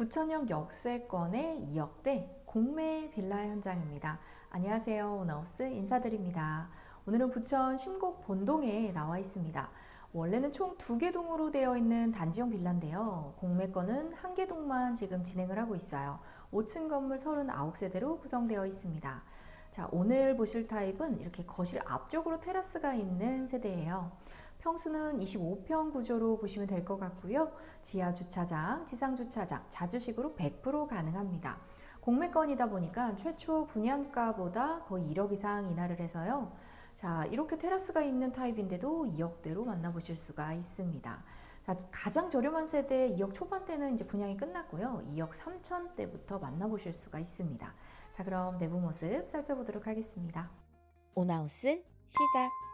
부천역 역세권의 2억대 공매 빌라 현장입니다. 안녕하세요. 오나우스 인사드립니다. 오늘은 부천 심곡 본동에 나와 있습니다. 원래는 총 두 개 동으로 되어 있는 단지형 빌라인데요. 공매권은 한 개 동만 지금 진행을 하고 있어요. 5층 건물 39세대로 구성되어 있습니다. 자, 오늘 보실 타입은 이렇게 거실 앞쪽으로 테라스가 있는 세대예요. 평수는 25평 구조로 보시면 될 것 같고요. 지하 주차장, 지상 주차장, 자주식으로 100% 가능합니다. 공매권이다 보니까 최초 분양가보다 거의 1억 이상 인하를 해서요. 자, 이렇게 테라스가 있는 타입인데도 2억대로 만나보실 수가 있습니다. 자, 가장 저렴한 세대 2억 초반대는 이제 분양이 끝났고요. 2억 3천대부터 만나보실 수가 있습니다. 자, 그럼 내부 모습 살펴보도록 하겠습니다. 오나우스 시작.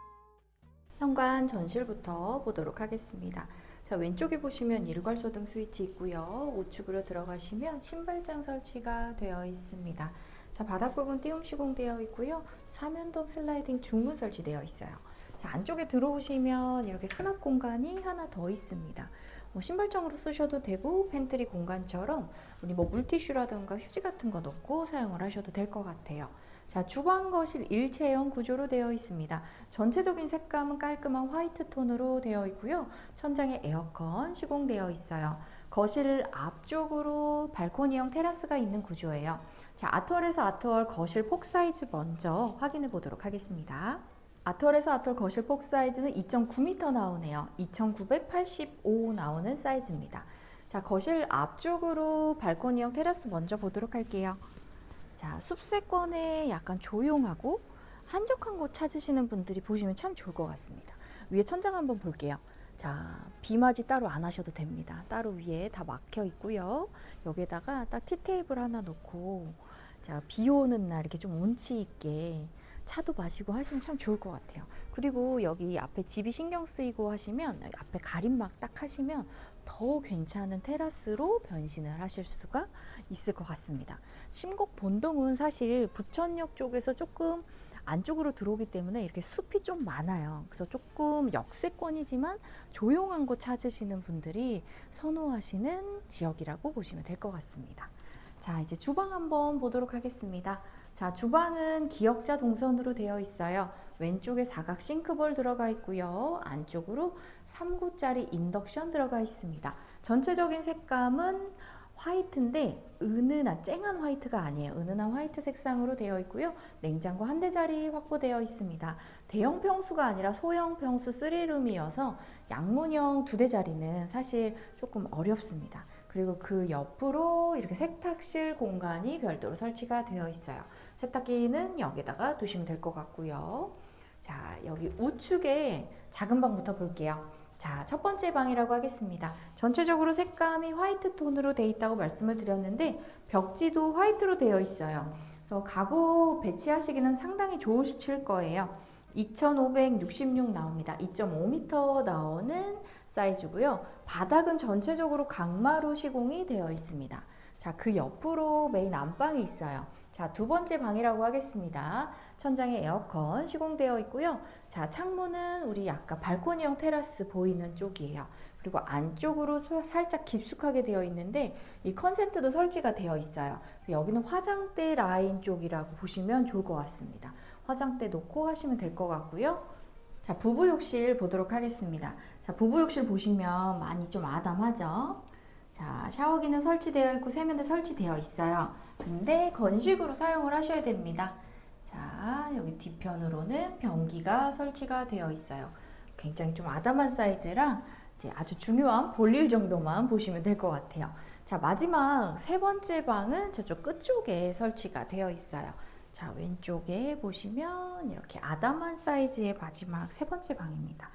현관 전실부터 보도록 하겠습니다. 자, 왼쪽에 보시면 일괄소 등 스위치 있고요. 우측으로 들어가시면 신발장 설치가 되어 있습니다. 자, 바닥 부분 띄움 시공되어 있고요. 사면동 슬라이딩 중문 설치되어 있어요. 자, 안쪽에 들어오시면 이렇게 수납 공간이 하나 더 있습니다. 뭐 신발장으로 쓰셔도 되고 팬트리 공간처럼 우리 뭐 물티슈라든가 휴지 같은 거 넣고 사용을 하셔도 될 것 같아요. 자, 주방 거실 일체형 구조로 되어 있습니다. 전체적인 색감은 깔끔한 화이트 톤으로 되어 있고요. 천장에 에어컨 시공되어 있어요. 거실 앞쪽으로 발코니형 테라스가 있는 구조예요. 자, 아트월에서 아트월 거실 폭 사이즈 먼저 확인해 보도록 하겠습니다. 아트월에서 아트월 거실 폭 사이즈는 2.9m 나오네요. 2,985 나오는 사이즈입니다. 자, 거실 앞쪽으로 발코니형 테라스 먼저 보도록 할게요. 자, 숲세권에 약간 조용하고 한적한 곳 찾으시는 분들이 보시면 참 좋을 것 같습니다. 위에 천장 한번 볼게요. 자, 비맞이 따로 안 하셔도 됩니다. 따로 위에 다 막혀 있고요. 여기에다가 딱 티테이블 하나 놓고 자, 비 오는 날 이렇게 좀 운치 있게 차도 마시고 하시면 참 좋을 것 같아요. 그리고 여기 앞에 집이 신경 쓰이고 하시면 앞에 가림막 딱 하시면 더 괜찮은 테라스로 변신을 하실 수가 있을 것 같습니다. 심곡 본동은 사실 부천역 쪽에서 조금 안쪽으로 들어오기 때문에 이렇게 숲이 좀 많아요. 그래서 조금 역세권이지만 조용한 곳 찾으시는 분들이 선호하시는 지역이라고 보시면 될 것 같습니다. 자, 이제 주방 한번 보도록 하겠습니다. 자, 주방은 기역자 동선으로 되어 있어요. 왼쪽에 사각 싱크볼 들어가 있고요. 안쪽으로 3구짜리 인덕션 들어가 있습니다. 전체적인 색감은 화이트인데 은은한 쨍한 화이트가 아니에요. 은은한 화이트 색상으로 되어 있고요. 냉장고 한대 자리 확보되어 있습니다. 대형 평수가 아니라 소형 평수 3룸이어서 양문형 두대 자리는 사실 조금 어렵습니다. 그리고 그 옆으로 이렇게 세탁실 공간이 별도로 설치가 되어 있어요. 세탁기는 여기다가 두시면 될 것 같고요. 자, 여기 우측에 작은 방부터 볼게요. 자, 첫 번째 방이라고 하겠습니다. 전체적으로 색감이 화이트 톤으로 되어 있다고 말씀을 드렸는데 벽지도 화이트로 되어 있어요. 그래서 가구 배치하시기는 상당히 좋으실 거예요. 2566 나옵니다. 2.5m 나오는 사이즈고요. 바닥은 전체적으로 강마루 시공이 되어 있습니다. 자, 그 옆으로 메인 안방이 있어요. 자, 두 번째 방이라고 하겠습니다. 천장에 에어컨 시공되어 있고요. 자, 창문은 우리 아까 발코니형 테라스 보이는 쪽이에요. 그리고 안쪽으로 소- 살짝 깊숙하게 되어 있는데 이 컨센트도 설치가 되어 있어요. 여기는 화장대 라인 쪽이라고 보시면 좋을 것 같습니다. 화장대 놓고 하시면 될 것 같고요. 자, 부부 욕실 보도록 하겠습니다. 자, 부부 욕실 보시면 많이 좀 아담하죠? 자, 샤워기는 설치되어 있고 세면대 설치되어 있어요. 근데 건식으로 사용을 하셔야 됩니다. 자, 여기 뒤편으로는 변기가 설치가 되어 있어요. 굉장히 좀 아담한 사이즈라 이제 아주 중요한 볼일 정도만 보시면 될 것 같아요. 자, 마지막 세 번째 방은 저쪽 끝쪽에 설치가 되어 있어요. 자, 왼쪽에 보시면 이렇게 아담한 사이즈의 마지막 세 번째 방입니다.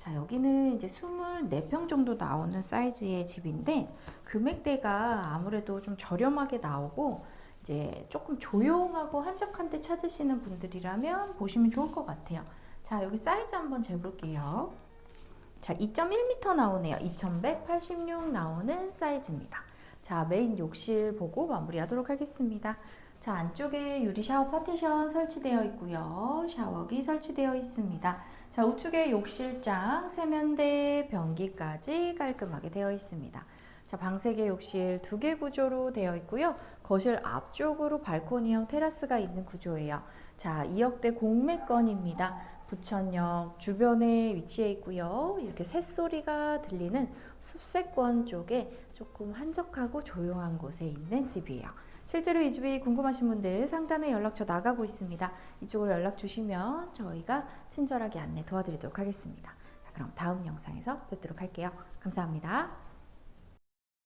자, 여기는 이제 24평 정도 나오는 사이즈의 집인데 금액대가 아무래도 좀 저렴하게 나오고 이제 조금 조용하고 한적한 데 찾으시는 분들이라면 보시면 좋을 것 같아요. 자, 여기 사이즈 한번 재볼게요. 자, 2.1m 나오네요. 2186 나오는 사이즈입니다. 자, 메인 욕실 보고 마무리하도록 하겠습니다. 자, 안쪽에 유리 샤워 파티션 설치되어 있고요. 샤워기 설치되어 있습니다. 자, 우측에 욕실장, 세면대, 변기까지 깔끔하게 되어 있습니다. 자, 방 3개 욕실 2개 구조로 되어 있고요. 거실 앞쪽으로 발코니형 테라스가 있는 구조예요. 자, 2억대 공매건입니다. 부천역 주변에 위치해 있고요. 이렇게 새소리가 들리는 숲세권 쪽에 조금 한적하고 조용한 곳에 있는 집이에요. 실제로 이 집이 궁금하신 분들 상단에 연락처 나가고 있습니다. 이쪽으로 연락 주시면 저희가 친절하게 안내 도와드리도록 하겠습니다. 자, 그럼 다음 영상에서 뵙도록 할게요. 감사합니다.